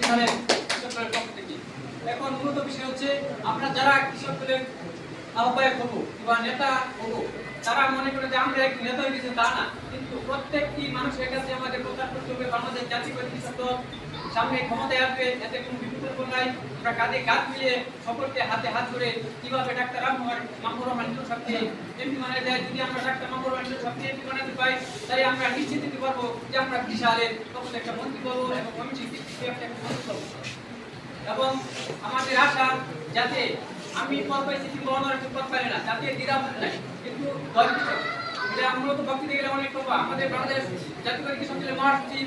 এখানে মূলত বিষয় হচ্ছে, আমরা যারা কৃষক দলের আহ্বায়ক হব বা নেতা হব, তারা মনে করে যে আমরা একটি নেতা হয়ে তা না। কিন্তু প্রত্যেকটি মানুষের কাছে আমাদের প্রচার করতে হবে সামনে ক্ষমতায় আসবে এতে কোনো বিপদ নাই আমরা কাঁধে কাঁধ মিলিয়ে সকলকে হাতে হাত ধরে কীভাবে ডাক্তার রামমোহন মামুর রহমান নিজাম সাহেবকে এমপি বানায় যদি আমরা ডাক্তার মামুর রহমান নিজাম সাহেবকে বানাতে পাই তাই আমরা নিশ্চিত দিতে পারব যে আমরা বিশালের তখন একটা মন্ত্রী পাবো এবং কমিটি এবং আমাদের আশা যাতে আমি পদ পাইছি কিন্তু একটু পদ পাই না, যাতে দ্বিধাবোধ নাই, কিন্তু এটা মূলত বক্তৃতা গেলে অনেক আমাদের বাংলাদেশ জাতীয় দলের মহাসচিব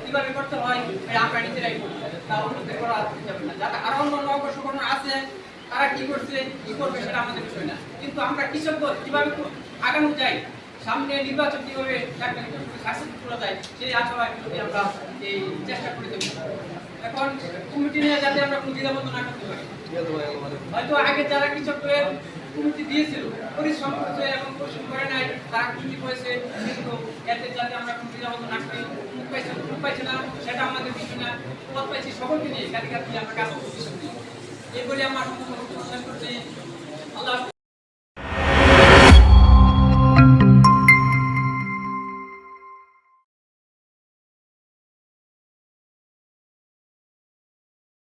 কীভাবে করতে হয় এটা আমরা নিজেরাই করব তা অন্যদের করা যাবে না। আছে, তারা কি করছে, কি করবে সেটা আমাদের বিষয় না। কিন্তু আমরা কৃষক কীভাবে আগানো যায় সামনে নির্বাচন কীভাবে একটা করা যায়, সেই আশাবাদ যদি আমরা এই চেষ্টা করে দেবো এখন কমিটি নিয়ে যাতে আমরা কোনো দ্বিধাবন্ধ না করতে পারি। হয়তো আগে যারা কৃষকদের কমিটি দিয়েছিল, পরিশ্রম করেছে এবং পরিশ্রম করে নাই, তারা কমিটি হয়েছে কিন্তু এতে যাতে আমরা কোনো দ্বিধাবন্ধ না করি মুখ পাইছে মুখ পাইছে না সেটা আমাদের বিষয় না পথ পাইছি সকলকে নিয়ে কাজ দিয়ে আমরা কাজ করতে এই বলে আমার